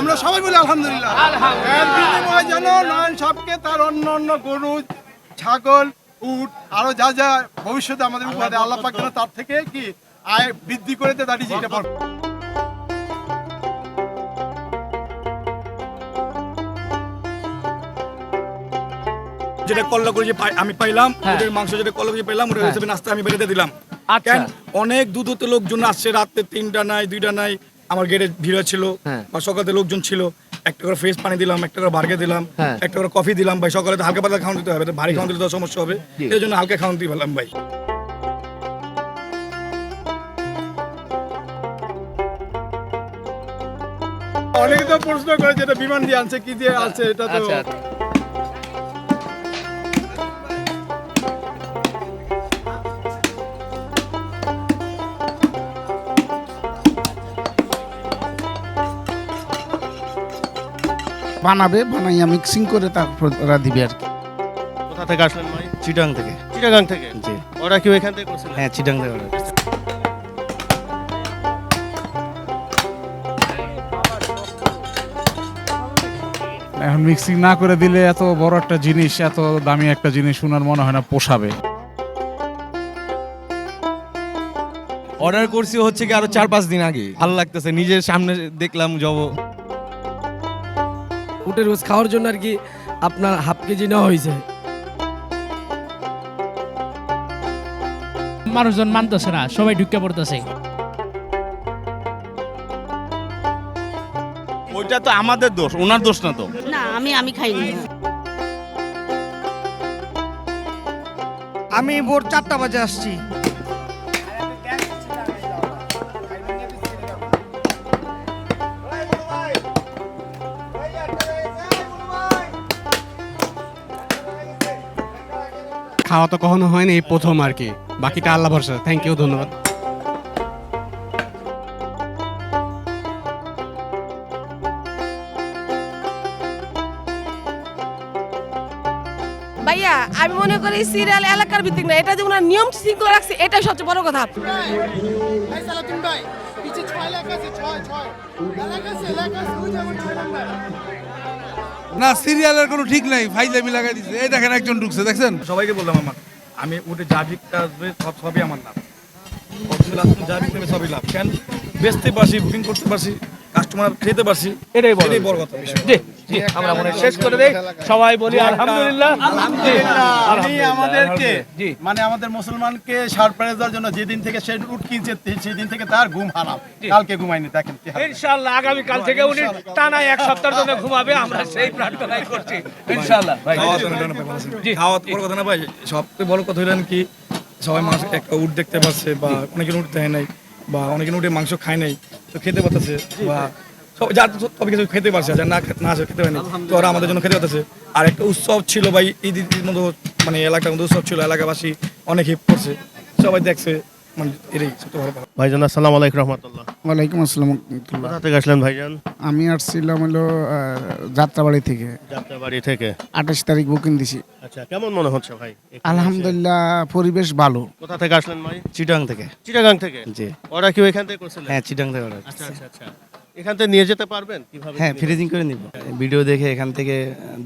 আমরা সবাই বলি আলহামদুলিল্লাহ এর বিনিময়ে যেন নয়ন সাহকে তার অন্য অন্য গরু ছাগল উট আরও যা যা ভবিষ্যতে আমাদের উপহার আল্লাহ পাক যেন তার থেকে কি আয় বৃদ্ধি করে দেয় দাঁড়িয়ে যেটা বল যেটা কল্লা করে যে আমি পাইলাম হ্যাঁ। ওদের মাংস যেটা কল্লা করে পাইলাম ওটা হ্যাঁ। হিসেবে নাস্তা আমি বেড়ে দিলাম আচ্ছা। অনেক দূর দূরতে লোকজন আসছে রাতে তিনটা নাই দুইটা নাই আমার গেটে ভিড় ছিল হ্যাঁ। বা সকালে লোকজন ছিল একটা করে ফ্রেশ পানি দিলাম একটা করে বার্গে দিলাম হ্যাঁ। একটা করে কফি দিলাম ভাই সকালে তো হালকা পাতলা খাওয়ান দিতে হবে ভারী খাওয়ান দিলে তো সমস্যা হবে। এই জন্য হালকা খাওয়ান দিয়ে পেলাম ভাই অনেকে তো প্রশ্ন করে যেটা বিমান দিয়ে আনছে কি দিয়ে আছে এটা তো বানাবে বানাইয়া মিক্সিং করে তারপর ওরা দিবে আর কি। কোথা থেকে আসলেন ভাই? চিটাং থেকে। চিটাগাং থেকে? জি। ওরা কি এখান থেকে করছিলেন হ্যাঁ চিটাং থেকে order। এখন মিক্সিং না করে দিলে এত বড় একটা জিনিস এত দামি একটা জিনিস শোনার মনে হয় না পোষাবে। অর্ডার করছি হচ্ছে কি আরও চার পাঁচ দিন আগে। ভালো লাগতেছে নিজের সামনে দেখলাম জব উটের রোজ খাওয়ার জন্য আর কি আপনার হাফ কেজি নেওয়া হয়েছে। মানুষজন মানতেছে না সবাই ঢুকে পড়তেছে। ওইটা তো আমাদের দোষ ওনার দোষ না তো। না আমি আমি খাইনি। আমি ভোর চারটা বাজে আসছি। খাওয়া তো কখনো হয়নি এই প্রথম আর কি। বাকিটা আল্লাহ ভরসা। থ্যাংক ইউ ধন্যবাদ। ভাইয়া আমি মনে করি সিরিয়াল এলাকার ভিত্তিক না এটা যে ওনার নিয়ম শৃঙ্খলা রাখছে এটাই সবচেয়ে বড় কথা। না সিরিয়ালের কোনো ঠিক নাই ফাইলামি লাগাই দিছে। এই দেখেন একজন ঢুকছে দেখছেন? সবাইকে বললাম আমার আমি উঠে যা ভিকটা আসবে সব সবই আমার নাম নেবে সবই লাভ। কেন? বেচতে পারছি বুকিং করতে পারছি কাস্টমার খেতে পারছি এটাই বড় এটাই বড় কথা আমরা মনে শেষ করে দেই। সবাই বলি আলহামদুলিল্লাহ। আমি আমাদেরকে মানে আমাদের মুসলমানকে সারপ্রাইজ দেওয়ার জন্য যেদিন থেকে সে উট কিনছে সেদিন থেকে তার ঘুম হারাম। কালকে ঘুমাইনি দেখেন ইনশাআল্লাহ আগামী কাল থেকে উনি টানা এক সপ্তাহের জন্য ঘুমাবে আমরা সেই প্রার্থনাই করছি। ইনশাআল্লাহ ভাই। খাওয়া বড় কথা না ভাই সবথেকে বড় কথা হইলেন কি সবাই মাংস একটা উট দেখতে পাচ্ছে বা অনেকে উঠ দেয় নাই বা অনেকে উঠে মাংস খায় নাই তো খেতে পারতেছে বা সব যা সব কিছু খেতে পারছে যা না না আসে খেতে পারেনি তো ওরা আমাদের জন্য খেতে পারতেছে আর একটা উৎসব ছিল ভাই ঈদ ঈদের মতো মানে এলাকার মধ্যে উৎসব ছিল এলাকাবাসী অনেক হিপ করছে সবাই দেখছে মানে এটাই সবচেয়ে ভালো ভাইজান আসসালামু আলাইকুম রহমতুল্লাহ। ওয়ালাইকুম আসসালাম কোথা থেকে আসলেন ভাইজান? আমি আসছিলাম হলো আহ, যাত্রাবাড়ি থেকে। যাত্রাবাড়ি থেকে? আঠাশ তারিখ বুকিং দিছি। আচ্ছা কেমন মনে হচ্ছে ভাই? আলহামদুলিল্লাহ পরিবেশ ভালো। কোথা থেকে আসলেন ভাই? চিটাং থেকে। চিটাগাং থেকে? জি। ওরা কি এখান থেকে করছিলেন? হ্যাঁ চিটাং থেকে আচ্ছা আচ্ছা আচ্ছা। এখান থেকে নিয়ে যেতে পারবেন? কীভাবে হ্যাঁ ফ্রিজিং করে নিব। ভিডিও দেখে এখান থেকে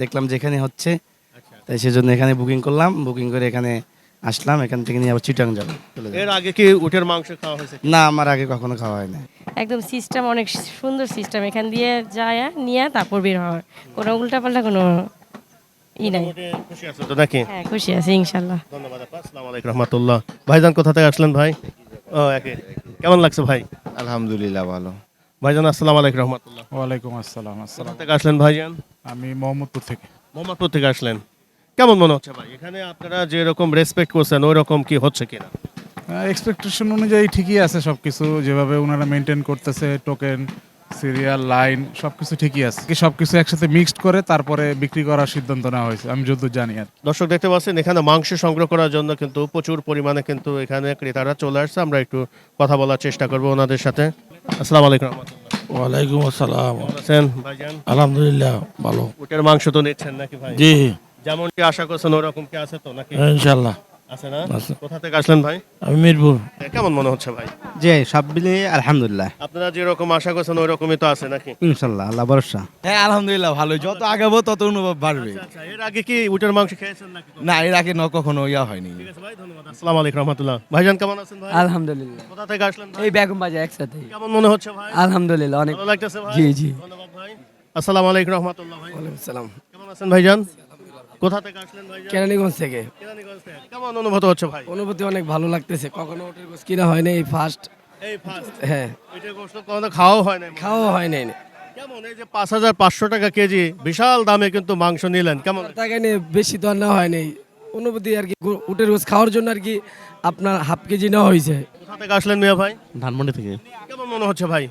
দেখলাম যেখানে হচ্ছে। আচ্ছা। তাই সেজন্য এখানে বুকিং করলাম। বুকিং করে এখানে আসলাম। এখান থেকে নিয়ে আবার চিটাং যাব। এর আগে কি উটের মাংস খাওয়া হয়েছে না আমার আগে কখনো খাওয়া হয় না একদম সিস্টেম অনেক সুন্দর সিস্টেম এখান দিয়ে যায় নিয়ে তারপর বের হওয়ার কোনো উল্টাপাল্টা কোনো ই নাই। খুশি আছো তো নাকি? হ্যাঁ খুশি আছি ইনশাল্লাহ। ধন্যবাদ আপা। আসসালামু আলাইকুম রহমতুল্লাহ। ভাইজান কোথা থেকে আসলেন ভাই? ও কেমন লাগছে ভাই? আলহামদুলিল্লাহ ভালো। ভাইজান আসসালামু আলাইকুম রহমতুল্লাহ। ওয়ালাইকুম আসসালাম আসসালাম। থেকে আসলেন ভাইজান? আমি মোহাম্মদপুর থেকে। মোহাম্মদপুর থেকে আসলেন। কেমন মনে হচ্ছে ভাই? এখানে আপনারা যে রকম রেসপেক্ট করছেন ওই রকম কি হচ্ছে কিনা? এক্সপেকটেশন অনুযায়ী ঠিকই আছে সবকিছু। যেভাবে ওনারা মেনটেন করতেছে টোকেন সিরিয়াল লাইন সবকিছু ঠিকই আছে। কি সবকিছু একসাথে মিক্সড করে তারপরে বিক্রি করার সিদ্ধান্ত নেওয়া হয়েছে। আমি যতদূর জানি আর দর্শক দেখতে পাচ্ছেন এখানে মাংস সংগ্রহ করার জন্য কিন্তু প্রচুর পরিমাণে কিন্তু এখানে ক্রেতারা চলে আসছে। আমরা একটু কথা বলার চেষ্টা করব ওনাদের সাথে। আসসালামু আলাইকুম ওয়ালাইকুম আসসালাম। আছেন ভাইজান? আলহামদুলিল্লাহ ভালো। উটের মাংস তো নিচ্ছেন নাকি ভাই? জি। যেমনটি আশা করছেন ওরকম কি আছে তো নাকি? ইনশাল্লাহ আছে না? কোথা থেকে আসলেন ভাই? আমি মিরপুর। কেমন মনে হচ্ছে ভাই? জি সব মিলিয়ে আলহামদুলিল্লাহ। আপনারা যেরকম আশা করছেন ওই রকমই তো আছে নাকি? ইনশাল্লাহ আল্লাহ ভরসা। হ্যাঁ আলহামদুলিল্লাহ ভালো যত আগাবো তত অনুভব বাড়বে। আচ্ছা এর আগে কি উটের মাংস খেয়েছেন নাকি না এর আগে ন কখনো ইয়া হয়নি। ঠিক আছে ভাই ধন্যবাদ। আসসালামু আলাইকুম রহমতুল্লাহ। ভাইজান কেমন আছেন ভাই? আলহামদুলিল্লাহ। কোথা থেকে আসলেন এই বেগম বাজার একসাথে। কেমন মনে হচ্ছে ভাই? আলহামদুলিল্লাহ অনেক ভালো লাগতেছে ভাই? জি, জি। ধন্যবাদ ভাই। আসসালামু আলাইকুম রহমতুল্লাহ ভাই। সালাম। কেমন আছেন ভাইজান? কোথা থেকে আসলেন ভাইজান? কেরানীগঞ্জ থেকে। কেরানীগঞ্জ থেকে। কেমন অনুভূত হচ্ছে ভাই? অনুভূতি অনেক ভালো লাগতেছে। কখনো ওটের গোস কিনা হয় না এই ফার্স্ট এই ফার্স্ট হ্যাঁ। এটা কখনো খাওয়া হয় না খাওয়া হয় নাই। কেমন? এই যে পাঁচ হাজার পাঁচশো টাকা কেজি বিশাল দামে কিন্তু মাংস নিলেন। কেমন? টাকা নিয়ে বেশি তো আর না হয় নাই। অনুভূতি আর কি উটের গোস খাওয়ার জন্য আর কি আপনার হাফ কেজি নেওয়া হয়েছে। কোথা থেকে আসলেন মিয়া ভাই? ধানমন্ডি থেকে। কেমন মনে হচ্ছে ভাই?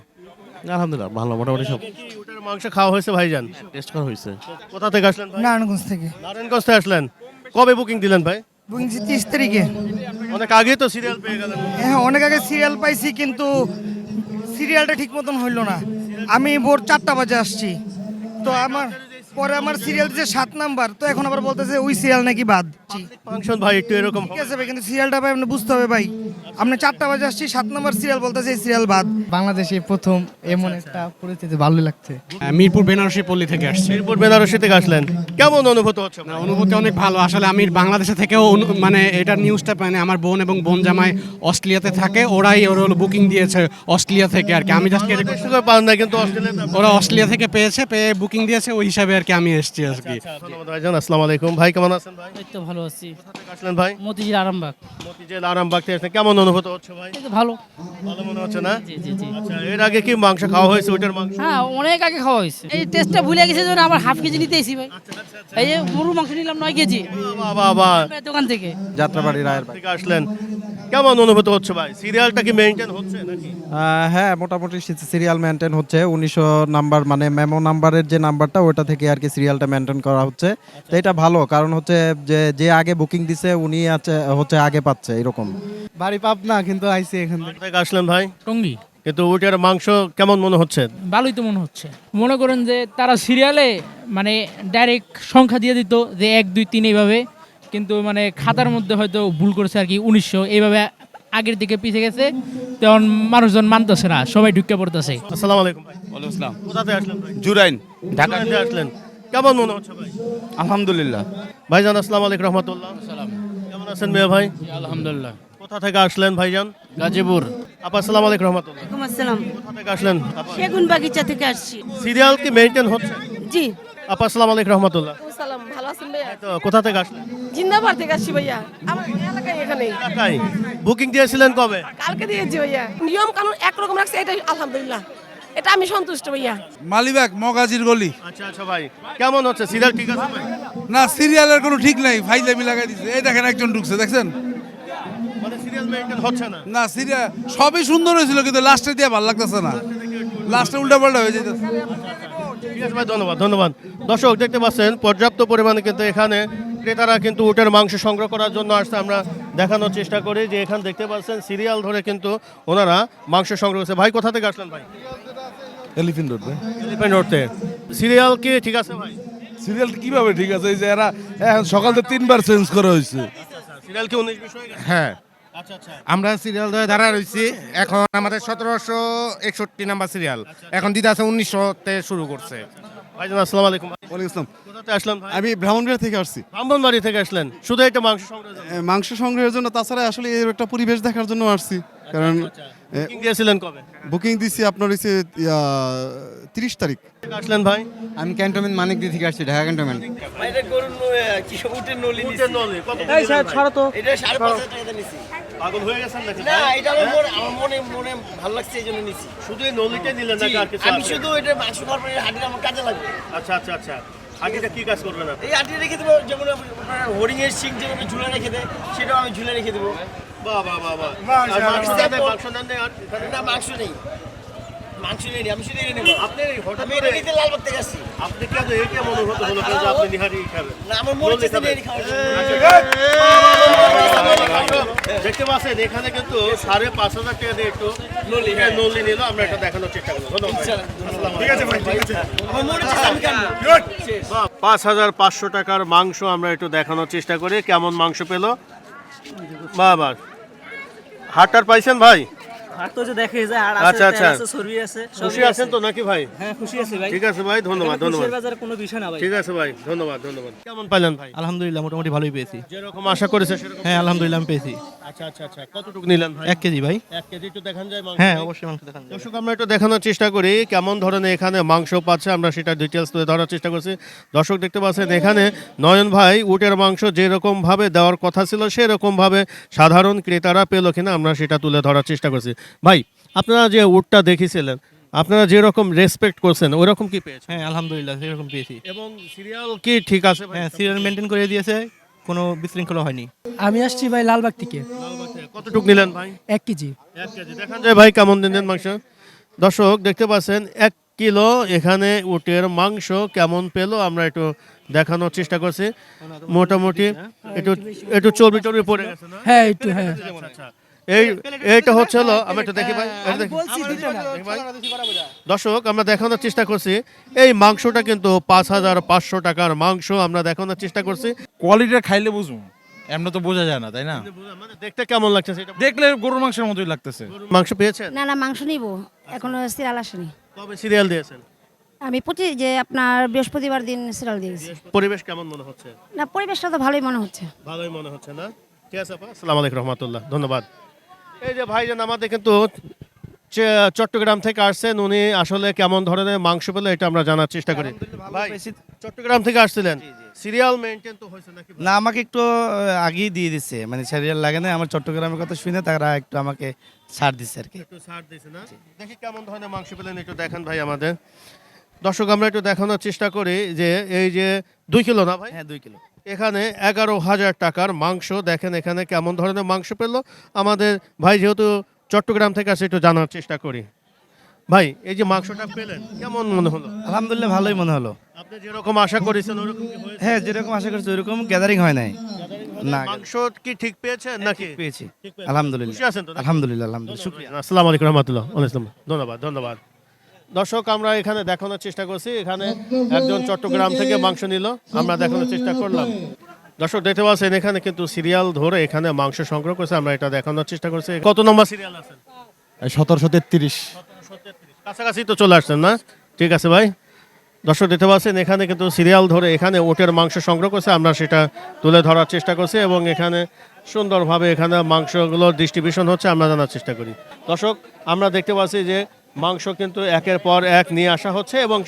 আলহামদুলিল্লাহ ভালো মোটামুটি সব। কি উটের মাংস খাওয়া হয়েছে ভাইজান? টেস্ট করা হয়েছে। কোথা থেকে আসলেন ভাই? নারায়ণগঞ্জ থেকে। নারায়ণগঞ্জ থেকে আসলেন। কবে বুকিং দিলেন ভাই? বুঝছি তিরিশ তারিখে। অনেক আগে তো সিরিয়াল পেয়ে গেলেন। হ্যাঁ অনেক আগে সিরিয়াল পাইছি কিন্তু সিরিয়ালটা ঠিক মতন হইল না। আমি ভোর চারটা বাজে আসছি। তো আমার পরে আমার সিরিয়াল দিচ্ছে সাত নাম্বার তো এখন আবার বলতেছে ওই সিরিয়াল নাকি বাদ। জি। ফাংশন ভাই একটু এরকম ঠিক আছে ভাই কিন্তু সিরিয়ালটা ভাই আপনি বুঝতে হবে ভাই। আপনি চারটা বাজে আসছি সাত নাম্বার সিরিয়াল বলতেছে এই সিরিয়াল বাদ। বাংলাদেশে প্রথম এমন একটা পরিস্থিতি ভালো লাগছে। মিরপুর বেনারসি পল্লী থেকে আসছি। মিরপুর বেনারসি থেকে আসলেন। কেমন অনুভূত হচ্ছে? অনুভূতি অনেক ভালো। আসলে আমি বাংলাদেশে থেকেও অনু- মানে এটার নিউজটা মানে আমার বোন এবং বোন জামাই অস্ট্রেলিয়াতে থাকে। ওরাই ওর হলো বুকিং দিয়েছে অস্ট্রেলিয়া থেকে আর কি। আমি জাস্ট বাংলাদেশ পান না কিন্তু অস্ট্রেলিয়াতে ওরা অস্ট্রেলিয়া থেকে পেয়েছে পেয়ে বুকিং দিয়েছে ওই হিসাবে আর কি আমি এসেছি আর কি ধন্যবাদ ভাইজান আসসালামু আলাইকুম। ভাই কেমন আছেন ভাই? এই তো ভালো আছি। কোথা আসলেন ভাই? মতিঝিল আরামবাগ। মতিঝিল আরামবাগ থেকে আসলেন। কেমন অনুভূত হচ্ছে ভাই? ভালো। ভালো মনে হচ্ছে না? জি জি জি। আচ্ছা এর আগে কি মাংস খাওয়া হয়েছে? ওইটার মাংস? হ্যাঁ অনেক আগে খাওয়া হয়েছে। এই টেস্টটা ভুলে গেছে জন্য আবার হাফ কেজি নিতে এসি ভাই। এই যে গরু মাংস নিলাম নয় কেজি। বাবা বাবা দোকান থেকে। যাত্রাবাড়ি রায়ের থেকে আসলেন? কেমন অনুভূত হচ্ছে ভাই? সিরিয়ালটা কি মেইনটেইন হচ্ছে নাকি? হ্যাঁ মোটামুটি সিরিয়াল মেনটেন হচ্ছে। উনিশশো নাম্বার মানে মেমো নাম্বারের যে নাম্বারটা ওটা থেকে আর কি সিরিয়ালটা মেনটেন করা হচ্ছে। তো এটা ভালো কারণ হচ্ছে যে যে আগে বুকিং দিছে উনি আছে হচ্ছে আগে পাচ্ছে এরকম। বাড়ি পাব না কিন্তু আইসি এখান থেকে। আসলেন ভাই? টঙ্গি। কিন্তু ওইটার মাংস কেমন মনে হচ্ছে? ভালোই তো মনে হচ্ছে। মনে করেন যে তারা সিরিয়ালে মানে ডাইরেক্ট সংখ্যা দিয়ে দিত যে এক দুই তিন এইভাবে কিন্তু মানে খাতার মধ্যে হয়তো ভুল করেছে আর কি উনিশশো। এইভাবে আগের দিকে পিছিয়ে গেছে তখন মানুষজন মানতেছে না সবাই ঢুকে পড়তেছে। আসসালামু আলাইকুম ওয়ালাইকুম আসসালাম। কোথা থেকে আসলেন ভাই? জুরাইন। ঢাকা থেকে আসলেন। কেমন মনে হচ্ছে ভাই? আলহামদুলিল্লাহ। ভাইজান আসসালামু আলাইকুম রহমতুল্লাহ। কেমন আছেন মিয়া ভাই? আলহামদুলিল্লাহ। কোথা থেকে আসলেন ভাইজান? গাজীপুর। আপা আসসালামু আলাইকুম রহমতুল্লাহ। আসসালাম। কোথা থেকে আসলেন? সেগুন বাগিচা থেকে আসছি। সিরিয়াল কি মেইনটেইন হচ্ছে? জি। আপা আসসালামু আলাইকুম রহমতুল্লাহ। সালাম। ভালো আছেন ভাইয়া? তো কোথা থেকে আসলেন? জিন্দাবাদ থেকে আসছি ভাইয়া। আমার এলাকায় এখানে। ঢাকায় বুকিং দিয়েছিলেন কবে? কালকে দিয়েছি ভাইয়া। নিয়ম কানুন একরকম রাখছে এটাই আলহামদুলিল্লাহ। এটা আমি সন্তুষ্ট ভাইয়া। মালিবাগ মগাজির গলি। আচ্ছা আচ্ছা ভাই কেমন হচ্ছে? সিরিয়াল ঠিক আছে ভাই? না সিরিয়ালের কোনো ঠিক নাই ফাইলামি লাগাই দিছে। এই দেখেন একজন ঢুকছে দেখছেন? মানে সিরিয়াল মেইনটেইন হচ্ছে না? না সিরিয়াল সবই সুন্দর হয়েছিল কিন্তু লাস্টে দিয়ে ভালো লাগতেছে না। লাস্টে উল্টা পাল্টা হয়ে যেতেছে ঠিক আছে ভাই ধন্যবাদ ধন্যবাদ। দর্শক দেখতে পাচ্ছেন পর্যাপ্ত পরিমাণে কিন্তু এখানে ক্রেতারা কিন্তু উটের মাংস সংগ্রহ করার জন্য আসছে। আমরা দেখানোর চেষ্টা করি যে এখানে দেখতে পাচ্ছেন সিরিয়াল ধরে কিন্তু ওনারা মাংস সংগ্রহ করছে। ভাই কোথা থেকে আসলেন ভাই? এলিফেন্ট রোড এলিফ্যান্ট রোড থেকে সিরিয়াল কি? ঠিক আছে ভাই। সিরিয়াল কীভাবে ঠিক আছে? এই যে এরা এখন সকাল থেকে তিনবার চেঞ্জ করা হয়েছে। সিরিয়াল কি উনিশ বিশ হয়ে গেছে? হ্যাঁ। আচ্ছা আচ্ছা। আমরা সিরিয়াল ধরে দাঁড়া রয়েছি। এখন আমাদের সতেরোশো একষট্টি নাম্বার সিরিয়াল এখন দিদা আছে উনিশশোতে শুরু করছে। আসসালামু আলাইকুম ওয়ালাইকুম আসসালাম। কোথাতে আসলেন আমি ব্রাহ্মণবাড়ি থেকে আসছি। ব্রাহ্মণবাড়ি থেকে আসলেন। শুধু একটা মাংস সংগ্রহ মাংস সংগ্রহের জন্য তাছাড়া আসলে এর একটা পরিবেশ দেখার জন্য আসছি। কারণ বুকিং দিয়েছিলেন কবে? বুকিং দিছি আপনার হচ্ছে তিরিশ তারিখ। আসলেন ভাই? আমি ক্যান্টনমেন্ট মানিক দিয়ে থেকে আসছি ঢাকা ক্যান্টনমেন্ট। উটের নলি, কত পাগল হয়ে গেছেন নাকি না এটা আমার আমার মনে মনে ভালো লাগছে এই জন্য নিছি। শুধু এই নলিটাই নিলেন নাকি আর কিছু আমি শুধু এটা মাংস খাওয়ার হাড়িটা আমার কাজে লাগবে। আচ্ছা আচ্ছা আচ্ছা। হাড়িটা কি কাজ করবেন আপনি? এই আটি রেখে দেবো যেমন হরিং এর শিং যেভাবে ঝুলে রেখে দেয় সেটাও আমি ঝুলে রেখে দেবো। বাহ বাহ বাহ বাহ আর মাংস মাংস দেন আর না মাংস নেই মাংস নেই আমি শুধু এটা নেব আপনি হঠাৎ করে নিতে লালবাগ থেকে আসছি আপনি কেন এই কেমন অনুভূত হলো যে আপনি নিহারি খাবেন না আমার মনে হচ্ছে নলি খাবেন? দেখতে পাচ্ছেন এখানে কিন্তু সাড়ে পাঁচ হাজার টাকা দিয়ে একটু নলি নলি আমরা এটা দেখানোর চেষ্টা করব ঠিক আছে ভাই ঠিক আছে মনে পাঁচ হাজার পাঁচশো টাকার মাংস আমরা একটু দেখানোর চেষ্টা করি কেমন মাংস পেল বা বা হাটটার পাইছেন ভাই? আর তো যে দেখে যায় আর আচ্ছা, আচ্ছা। আছে চর্বি আছে খুশি আছেন তো নাকি ভাই? হ্যাঁ খুশি আছি ভাই। ঠিক আছে ভাই ধন্যবাদ ধন্যবাদ। বাজারে কোনো বিষয় না ভাই। ঠিক আছে ভাই ধন্যবাদ ধন্যবাদ। কেমন পাইলেন ভাই? আলহামদুলিল্লাহ মোটামুটি ভালোই পেয়েছি। যেরকম আশা করেছে হ্যাঁ আলহামদুলিল্লাহ আমি পেয়েছি। আচ্ছা আচ্ছা আচ্ছা কতটুকু নিলেন ভাই? এক কেজি ভাই। এক কেজি একটু দেখান যায় হ্যাঁ অবশ্যই মাংস দেখান দর্শক আমরা একটু দেখানোর চেষ্টা করি কেমন ধরনের এখানে মাংস পাচ্ছে আমরা সেটা ডিটেলস তুলে ধরার চেষ্টা করছি। দর্শক দেখতে পাচ্ছেন এখানে নয়ন ভাই উটের মাংস যেরকম ভাবে দেওয়ার কথা ছিল সেরকম ভাবে সাধারণ ক্রেতারা পেল কিনা আমরা সেটা তুলে ধরার চেষ্টা করছি। ভাই আপনারা যে উটটা দেখেছিলেন আপনারা যেরকম রেসপেক্ট করছেন ওরকম কি পেয়েছেন? হ্যাঁ আলহামদুলিল্লাহ সেরকম পেয়েছি। এবং সিরিয়াল কি ঠিক আছে হ্যাঁ সিরিয়াল মেনটেন করে দিয়েছে কোনো বিশৃঙ্খলা হয়নি। আমি আসছি ভাই লালবাগ থেকে। কতটুকু নিলেন ভাই? এক কেজি। এক কেজি। দেখান যায় ভাই কেমন দিন মাংস। দর্শক দেখতে পাচ্ছেন এক কিলো এখানে উটের মাংস কেমন পেল আমরা একটু দেখানোর চেষ্টা করছি। মোটামুটি একটু একটু চর্বি টর্বি পড়ে গেছে না? হ্যাঁ একটু হ্যাঁ। আচ্ছা। এই এইটা হচ্ছে হলো আমি একটু দেখি ভাই দর্শক আমরা দেখানোর চেষ্টা করছি। এই মাংসটা কিন্তু পাঁচ হাজার পাঁচশো টাকার মাংস আমরা দেখানোর চেষ্টা করছি। কোয়ালিটিটা খাইলে বুঝুন এমনি তো বোঝা যায় না তাই না? মানে দেখতে কেমন লাগছে সেটা দেখলে গরুর মাংসের মতোই লাগতেছে। মাংস পেয়েছেন? না না মাংস নিব। এখনও সিরিয়াল আসেনি। কবে সিরিয়াল দিয়েছেন? আমি পঁচিশ যে আপনার বৃহস্পতিবার দিন সিরিয়াল দিয়েছি। পরিবেশ কেমন মনে হচ্ছে? না পরিবেশটা তো ভালোই মনে হচ্ছে। ভালোই মনে হচ্ছে না? ঠিক আছে আপা? আসসালামু আলাইকুম রহমতুল্লাহ ধন্যবাদ। এই যে ভাইজান আমাদের কিন্তু চট্টগ্রাম থেকে আসছেন। উনি আসলে কেমন ধরনের মাংস পেলে এটা আমরা জানার চেষ্টা করি। ভাই চট্টগ্রাম থেকে আসছিলেন? সিরিয়াল মেনটেন তো হয়েছে নাকি না আমাকে একটু আগেই দিয়ে দিচ্ছে মানে সিরিয়াল লাগে না আমার চট্টগ্রামের কথা শুনে তারা একটু আমাকে ছাড় দিচ্ছে আর কি। একটু ছাড় দিয়েছে না? দেখি কেমন ধরনের মাংস পেলেন একটু দেখান ভাই আমাদের। দর্শক আমরা একটু দেখানোর চেষ্টা করি যে এই যে দুই কিলো না ভাই? হ্যাঁ দুই কিলো। এখানে এগারো হাজার টাকার মাংস। দেখেন এখানে কেমন ধরনের মাংস পেল। আমাদের ভাই যেহেতু চট্টগ্রাম থেকে আসে একটু জানার চেষ্টা করি। ভাই এই যে মাংসটা পেলেন কেমন মনে হলো? আলহামদুলিল্লাহ ভালোই মনে হলো। আপনি যেরকম আশা করেছেন ওরকম হ্যাঁ যেরকম আশা করছি ওরকম গ্যাদারিং হয় নাই। না। মাংস কি ঠিক পেয়েছেন নাকি? পেয়েছি। আলহামদুলিল্লাহ। আলহামদুলিল্লাহ আলহামদুলিল্লাহ। শুক্রিয়া আসসালামু আলাইকুম রহমতুল্লাহ। ধন্যবাদ ধন্যবাদ। দর্শক আমরা এখানে দেখানোর চেষ্টা করছি। এখানে একজন চট্টগ্রাম থেকে মাংস নিল। আমরা দেখানোর চেষ্টা করলাম। দর্শক দেখতে পাচ্ছেন এখানে কিন্তু সিরিয়াল ধরে এখানে মাংস সংগ্রহ করছে। আমরা এটা দেখানোর চেষ্টা করছি। কত নম্বর সিরিয়াল আছে? সতেরোশো তেত্রিশ। কাছাকাছি তো চলে আসছেন না? ঠিক আছে ভাই। দর্শক দেখতে পাচ্ছেন এখানে কিন্তু সিরিয়াল ধরে এখানে ওটের মাংস সংগ্রহ করছে। আমরা সেটা তুলে ধরার চেষ্টা করছি এবং এখানে সুন্দরভাবে এখানে মাংসগুলোর ডিস্ট্রিবিউশন হচ্ছে। আমরা জানার চেষ্টা করি। দর্শক আমরা দেখতে পাচ্ছি যে মাংস কিন্তু একের পর এক নিয়ে আসা হচ্ছে এবং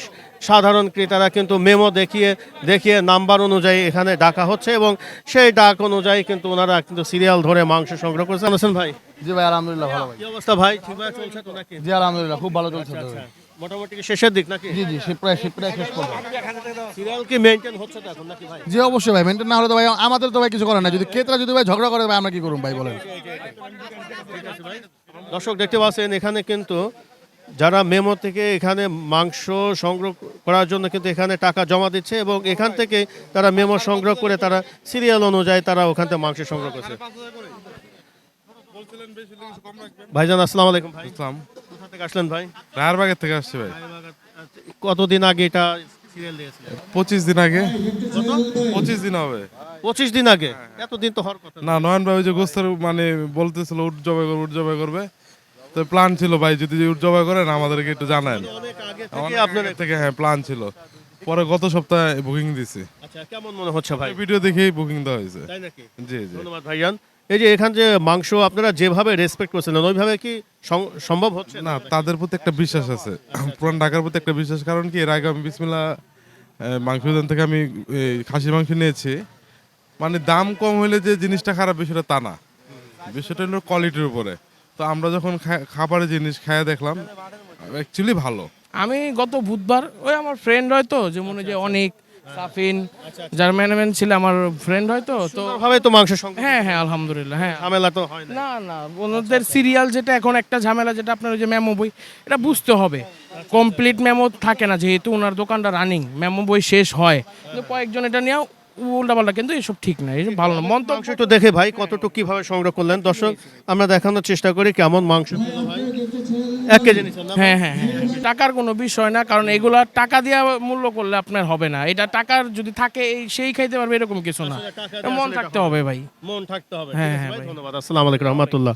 সাধারণ ক্রেতারা কিন্তু মেমো দেখিয়ে দেখিয়ে নাম্বার অনুযায়ী এখানে ডাকা হচ্ছে এবং সেই ডাক অনুযায়ী কিন্তু ওনারা কিন্তু সিরিয়াল ধরে মাংস সংগ্রহ করছে আছেন ভাই? জি ভাই আলহামদুলিল্লাহ ভালো ভাই। কি অবস্থা ভাই? ঠিকভাবে চলছে তো নাকি? জি আলহামদুলিল্লাহ খুব ভালো চলছে আচ্ছা মোটামুটি শেষের দিক নাকি? জি জি প্রায় প্রায় শেষ পর্যন্ত সিরিয়াল কি মেইনটেইন হচ্ছে তো এখন নাকি ভাই? জি অবশ্যই ভাই না হলে তো ভাই আমাদের তো ভাই কিছু করার নাই। যদি ক্রেতারা যদি ভাই ঝগড়া করে ভাই আমরা কি করুন ভাই বলেন? দর্শক দেখতে পাচ্ছেন এখানে কিন্তু যারা মেমো থেকে এখানে মাংস সংগ্রহ করার জন্য কিন্তু এখানে টাকা জমা দিচ্ছে এবং এখান থেকে তারা মেমো সংগ্রহ করে তারা সিরিয়াল অনুযায়ী তারা ওখান থেকে মাংস সংগ্রহ করছে। ভাইজান আসসালামু আলাইকুম ভাই। ইসলাম কোথা থেকে আসলেন ভাই? রায়ারবাগের থেকে আসছে ভাই। কতদিন আগে এটা সিরিয়াল দিয়েছিলেন? পঁচিশ দিন আগে। পঁচিশ দিন হবে। পঁচিশ দিন আগে? এতদিন তো হওয়ার কথা। না। না নয়ন ভাই ওই যে গোস্তের মানে বলতেছিল উঠ জবাই করবে উঠ জবাই করবে। তো প্ল্যান ছিল ভাই যদি জবাই করেন আমাদেরকে একটু জানান। আগে থেকে আপনার থেকে হ্যাঁ প্ল্যান ছিল। পরে গত সপ্তাহে বুকিং দিছি। আচ্ছা কেমন মনে হচ্ছে ভাই? ভিডিও দেখেই বুকিং দেওয়া হয়েছে। তাই নাকি? জি জি। ধন্যবাদ ভাইজান। এই যে এখান যে মাংস আপনারা যেভাবে রেসপেক্ট করছিলেন ওইভাবে কি সম্ভব হচ্ছে? না তাদের প্রতি একটা বিশ্বাস আছে। পুরান ঢাকার প্রতি একটা বিশ্বাস কারণ কি এর আগে আমি বিসমিল্লা মাংস থেকে আমি এই, খাসি মাংস নিয়েছি। মানে দাম কম হলে যে জিনিসটা খারাপ বিষয়টা তা না। বিষয়টা হলো কোয়ালিটির উপরে। তো আমরা যখন খাবারের জিনিস খাইয়ে দেখলাম অ্যাকচুয়ালি ভালো। আমি গত বুধবার ওই আমার ফ্রেন্ড হয়তো যেমন ওই যে অনেক সাফিন যার ম্যানেজমেন্ট ছিল আমার ফ্রেন্ড হয়তো তো ভাবে তো মাংস হ্যাঁ হ্যাঁ আলহামদুলিল্লাহ হ্যাঁ। ঝামেলা তো হয় না না না ওনাদের সিরিয়াল যেটা এখন একটা ঝামেলা যেটা আপনার ওই যে মেমো বই এটা বুঝতে হবে। কমপ্লিট মেমো থাকে না যেহেতু ওনার দোকানটা রানিং মেমো বই শেষ হয়। কয়েকজন এটা নিয়েও উল্টাপাল্টা কিন্তু এসব ঠিক না এসব ভালো না। একটু দেখে ভাই কতটুকু কীভাবে সংগ্রহ করলেন? দর্শক আমরা দেখানোর চেষ্টা করি কেমন মাংস। এক কেজি হ্যাঁ হ্যাঁ হ্যাঁ টাকার কোনো বিষয় না কারণ এগুলা টাকা দিয়ে মূল্য করলে আপনার হবে না। এটা টাকার যদি থাকে এই সেই খাইতে পারবে এরকম কিছু না। মন থাকতে হবে ভাই। মন থাকতে হবে। হ্যাঁ, হ্যাঁ। ধন্যবাদ। আসসালামু আলাইকুম রহমতুল্লাহ।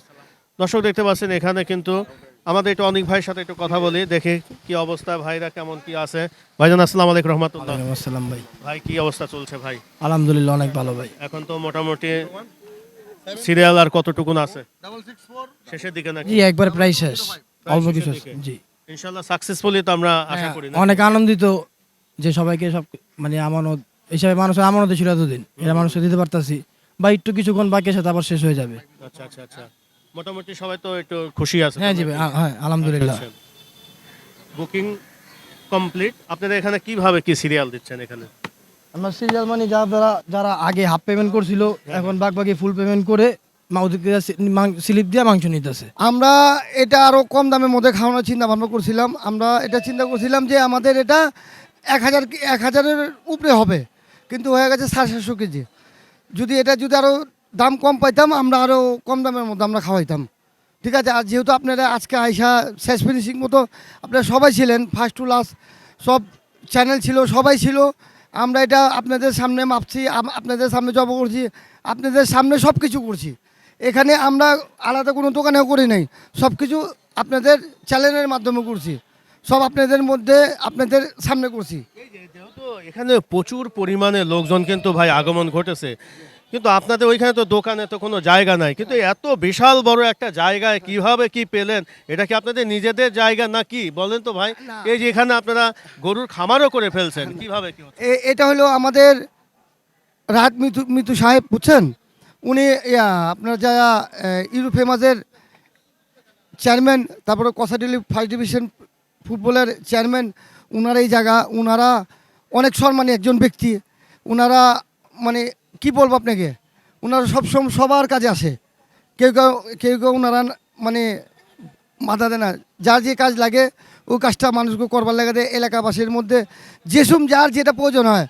দর্শক দেখতে পাচ্ছেন এখানে কিন্তু আমাদের একটু অনেক ভাইয়ের সাথে একটু কথা বলি দেখি কি অবস্থা ভাইরা কেমন কি আছে। ভাইজান আসসালামু আলাইকুম রহমতুল্লাহ। আসসালাম ভাই। ভাই কি অবস্থা চলছে ভাই? আলহামদুলিল্লাহ অনেক ভালো ভাই। এখন তো মোটামুটি সিরিয়াল আর কতটুকুন আছে? শেষের দিকে নাকি? জি একবার প্রায় শেষ অল্প কিছু জি। ইনশাল্লাহ সাকসেসফুলি তো আমরা আশা করি না। অনেক আনন্দিত যে সবাইকে সব মানে আমানত হিসাবে মানুষের আমানত ছিল এতদিন এটা মানুষকে দিতে পারতাছি বা একটু কিছুক্ষণ বাকি আছে তারপর শেষ হয়ে যাবে। আচ্ছা আচ্ছা আচ্ছা। মোটামুটি সবাই তো একটু খুশি আছে হ্যাঁ জি ভাই হ্যাঁ আলহামদুলিল্লাহ। বুকিং কমপ্লিট আপনারা এখানে কীভাবে কি সিরিয়াল দিচ্ছেন এখানে? আমরা সিরিয়াল মানে যারা যারা আগে হাফ পেমেন্ট করছিল এখন বাক ফুল পেমেন্ট করে স্লিপ দিয়ে মাংস নিতেছে। আমরা এটা আরও কম দামের মধ্যে খাওয়ানোর চিন্তা ভাবনা করছিলাম। আমরা এটা চিন্তা করছিলাম যে আমাদের এটা এক হাজার এক হাজারের উপরে হবে। কিন্তু হয়ে গেছে সাড়ে সাতশো কেজি। যদি এটা যদি আরও দাম কম পাইতাম, আমরা আরও কম দামের মধ্যে আমরা খাওয়াইতাম। ঠিক আছে, আর যেহেতু আপনারা আজকে আইসা শেষ ফিনিশিং মতো, আপনারা সবাই ছিলেন ফার্স্ট টু লাস্ট সব চ্যানেল ছিল, সবাই ছিল। আমরা এটা আপনাদের সামনে মাপছি আপনাদের সামনে জব করছি, আপনাদের সামনে সব কিছু করছি। এখানে আমরা আলাদা কোনো দোকানেও করি নাই সব কিছু আপনাদের চ্যানেলের মাধ্যমে করছি। সব আপনাদের মধ্যে আপনাদের সামনে করছি। এখানে প্রচুর পরিমাণে লোকজন কিন্তু ভাই আগমন ঘটেছে কিন্তু আপনাদের ওইখানে তো দোকানে তো কোনো জায়গা নাই। কিন্তু এত বিশাল বড় একটা জায়গায় কীভাবে কি পেলেন? এটা কি আপনাদের নিজেদের জায়গা না কি বলেন তো ভাই। এই যে এখানে আপনারা গরুর খামারও করে ফেলছেন কীভাবে কি এটা হলো আমাদের রাত মিতু মিতু সাহেব বুঝছেন? উনি আপনার যারা ইউরো ফেমাসের চেয়ারম্যান তারপরে কসাডিলি ফার্স্ট ডিভিশন ফুটবলের চেয়ারম্যান উনারা এই জায়গা উনারা অনেক সম্মানী একজন ব্যক্তি। ওনারা মানে কি বলব আপনাকে? ওনারা সবসময় সবার কাজে আসে। কেউ কেউ কেউ কেউ ওনারা মানে মাথা দেয় না। যার যে কাজ লাগে ওই কাজটা মানুষকে করবার লাগে দেয়, এলাকাবাসীর মধ্যে যেসব যার যেটা প্রয়োজন হয়,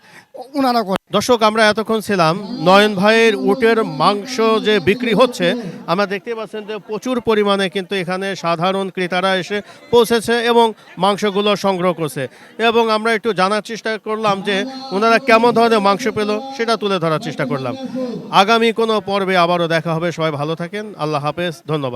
ওনারা করে। দর্শক, আমরা এতক্ষণ ছিলাম নয়ন ভাইয়ের উটের মাংস যে বিক্রি হচ্ছে, আমরা দেখতে পাচ্ছেন যে প্রচুর পরিমাণে কিন্তু এখানে সাধারণ ক্রেতারা এসে পৌঁছেছে এবং মাংসগুলো সংগ্রহ করছে। এবং আমরা একটু জানার চেষ্টা করলাম যে ওনারা কেমন ধরনের মাংস পেল, সেটা তুলে ধরার চেষ্টা করলাম। আগামী কোনো পর্বে আবারও দেখা হবে, সবাই ভালো থাকেন, আল্লাহ হাফেজ, ধন্যবাদ।